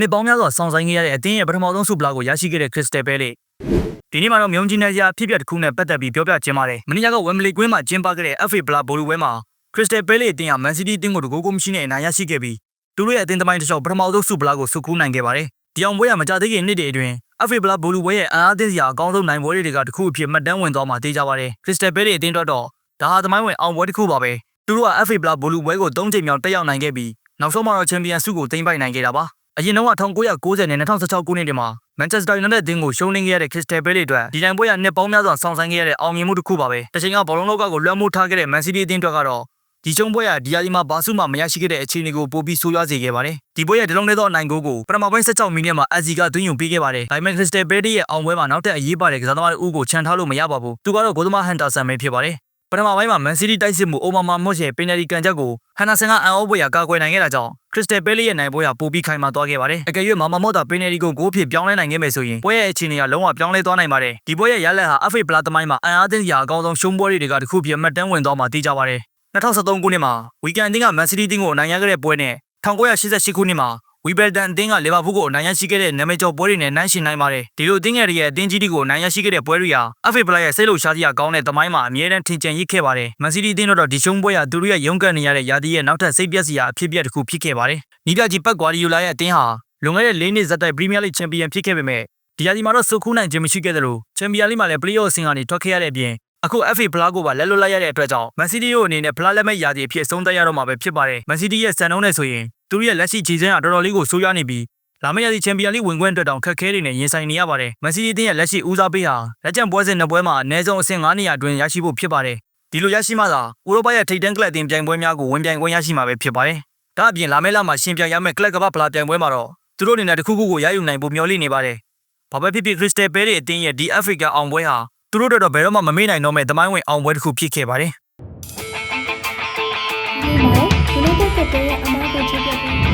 နှစ်ပေါင်းများစွာစောင့်ဆိုင်းခဲ့ရတဲ့အသင်းရဲ့ပထမဆုံးဆုဖလားကိုရရှိခဲ့တဲ့ Crystal Palace ဒီနေ့မှာတော့မြုံကြီးနယ်ရာဖြစ်ပျက်တစ်ခုနဲ့ပတ်သက်ပြီးပြောပြခြင်းပါတယ်။မနေ့ကဝမ်ဘလီကွင်းမှာကျင်းပခဲ့တဲ့ FA ဖလားဘောလုံးပွဲမှာ Crystal Palace အသင်းဟာ Man City အသင်းကိုတကူကိုမရှိနဲ့အနိုင်ရရှိခဲ့ပြီးသူတို့ရဲ့အသင်းသမိုင်းတစ်လျှောက်ပထမဆုံးဆုဖလားကိုဆုကူးနိုင်ခဲ့ပါတယ်။ဒီအောင်ပွဲကမကြသေးခင်နှစ်တွေအတွင်း FA ဖလားဘောလုံးပွဲရဲ့အအားအသင်းစရာအကောင်းဆုံးနိုင်ပွဲတွေကတစ်ခုအဖြစ်မှတ်တမ်းဝင်သွားမှာသိကြပါတယ်။ Crystal Palace အသင်းအတွက်တော့ဒါဟာသမိုင်းဝင်အောင်ပွဲတစ်ခုပါပဲ။သူတို့က FA ဖလားဘောလုံးပွဲကို၃ချိန်မြောက်တက်ရောက်နိုင်ခဲ့ပြီးနောက်ဆုံးမှာတော့ချန်ပီယံဆုကိုသိမ်းပိုက်နိုင်ခဲ့တာပါ။ အရင်တော့1990နဲ့2016ခုနှစ်တွေမှာ Manchester United အသင်းကိုရှုံးနိမ့်ခဲ့ရတဲ့ Crystal Palace အတွက်ဒီတိုင်းပွဲကနှစ်ပေါင်းများစွာဆောင်ဆိုင်ခဲ့ရတဲ့အောင်မြင်မှုတစ်ခုပါပဲ။တစ်ချိန်ကဘောလုံးလောကကိုလွှမ်းမိုးထားခဲ့တဲ့ Man City အသင်းအတွက်ကတော့ဒီရှုံးပွဲကဒီယာဒီမှာဘာစုမှမရရှိခဲ့တဲ့အခြေအနေကိုပိုပြီးဆိုးရွားစေခဲ့ပါတယ်။ဒီပွဲရဲ့ဒီလုံးလေးသောအနိုင်ဂိုးကိုပထမပိုင်း16မိနစ်မှာ Azzi ကသွင်းယူပေးခဲ့ပါတယ်။ဒါပေမဲ့ Crystal Palace ရဲ့အောင်ပွဲမှာနောက်ထပ်အရေးပါတဲ့ကစားသမားတွေဦးကိုချန်ထားလို့မရပါဘူး။သူကတော့ဂိုးသမား Henderson ပဲဖြစ်ပါတယ်။ ပထမပိုင်းမှာ Man City တိုက်စစ်မှုအိုမာမာမော့ရဲ့ပင်နယ်တီကန်ချက်ကိုဟန်နာဆန်ကအန်အောပွဲရကာကွယ်နိုင်ခဲ့တာကြောင့် Crystal Palace ရဲ့နိုင်ပွဲဟာပိုပြီးခိုင်မာသွားခဲ့ပါတယ်။အကယ်၍မာမာမော့တာပင်နယ်တီကိုဂိုးဖြစ်ပြောင်းလဲနိုင်ခဲ့မယ်ဆိုရင်ပွဲရဲ့အခြေအနေကလုံးဝပြောင်းလဲသွားနိုင်ပါတယ်။ဒီပွဲရဲ့ရလဒ်ဟာ FA ပလာသမိုင်းမှာအန်အားသင်းရာအကောင်းဆုံးရှုံးပွဲတွေကတစ်ခုဖြစ်မှတ်တမ်းဝင်သွားမှာသိကြပါတယ်။2013ခုနှစ်မှာဝီကန်အသင်းက Man City အသင်းကိုအနိုင်ရခဲ့တဲ့ပွဲနဲ့1988ခုနှစ်မှာ ဝီဘယ်တန်အသင်းကလီဗာပူးကိုအနိုင်ရရှိခဲ့တဲ့နာမည်ကျော်ပွဲတွေနဲ့နှိုင်းယှဉ်နိုင်ပါတယ်။ဒီလိုအသင်းငယ်တွေရဲ့အသင်းကြီးတွေကိုအနိုင်ရရှိခဲ့တဲ့ပွဲတွေဟာ FA ပလာရဲ့စိတ်လှုပ်ရှားစရာကောင်းတဲ့သမိုင်းမှာအမြဲတမ်းထင်ကျန်ရစ်ခဲ့ပါတယ်။ Man City အသင်းတို့တော့ဒီရှုံးပွဲဟာသူတို့ရဲ့ရုန်းကန်နေရတဲ့ယာတီရဲ့နောက်ထပ်စိတ်ပျက်စရာအဖြစ်အပျက်တစ်ခုဖြစ်ခဲ့ပါတယ်။နီးပြကြီးပတ်ကွာဒီယိုလာရဲ့အသင်းဟာလွန်ခဲ့တဲ့၄နှစ်ဇက်တိုက်ပရီးမီးယားလိချန်ပီယံဖြစ်ခဲ့ပေမဲ့ဒီယာဒီမှာတော့စုခုနိုင်ခြင်းမရှိခဲ့သလိုချန်ပီယံလိမှာလည်းပလေးအော့အဆင့်ကနေထွက်ခဲ့ရတဲ့အပြင်အခု FA ဖလားကိုပါလက်လွတ်လိုက်ရတဲ့အတွက်ကြောင့် Man City တို့အနေနဲ့ဖလားလက်မဲ့ရာသီအဖြစ်အဆုံးသတ်ရတော့မှာပဲဖြစ်ပါတယ်။ Man City ရဲ့စံနှုန်းနဲ့ဆိုရင် သူတို့ရဲ့လက်ရှိခြေစမ်းကတော်တော်လေးကိုဆိုးရွားနေပြီးလာမယ့်ရာသီချန်ပီယံလိဝင်ခွင့်အတွက်တောင်ခက်ခဲတွေနဲ့ရင်ဆိုင်နေရပါတယ်။ Man City အသင်းရဲ့လက်ရှိဦးစားပေးဟာလက်ကျန်ပွဲစဉ်နှစ်ပွဲမှာအနည်းဆုံးအဆင့်9နေရာအတွင်းရရှိဖို့ဖြစ်ပါတယ်။ဒီလိုရရှိမှသာဥရောပရဲ့ထိပ်တန်းကလပ်အသင်းပြိုင်ပွဲများကိုဝင်ပြိုင်ခွင့်ရရှိမှာပဲဖြစ်ပါတယ်။ဒါအပြင်လာမယ့်လမှာရှင်ပြိုင်ရမယ့်ကလပ်ကမ္ဘာဖလားပြိုင်ပွဲမှာတော့သူတို့အနေနဲ့တစ်ခုခုကိုရယူနိုင်ဖို့မျှော်လင့်နေပါတယ်။ဘာပဲဖြစ်ဖြစ် Crystal Palace အသင်းရဲ့ဒီ Africa အောင်ပွဲဟာသူတို့တို့တော့ဘယ်တော့မှမမေ့နိုင်တော့မဲ့သမိုင်းဝင်အောင်ပွဲတစ်ခုဖြစ်ခဲ့ပါတယ်။ United ကတည်းက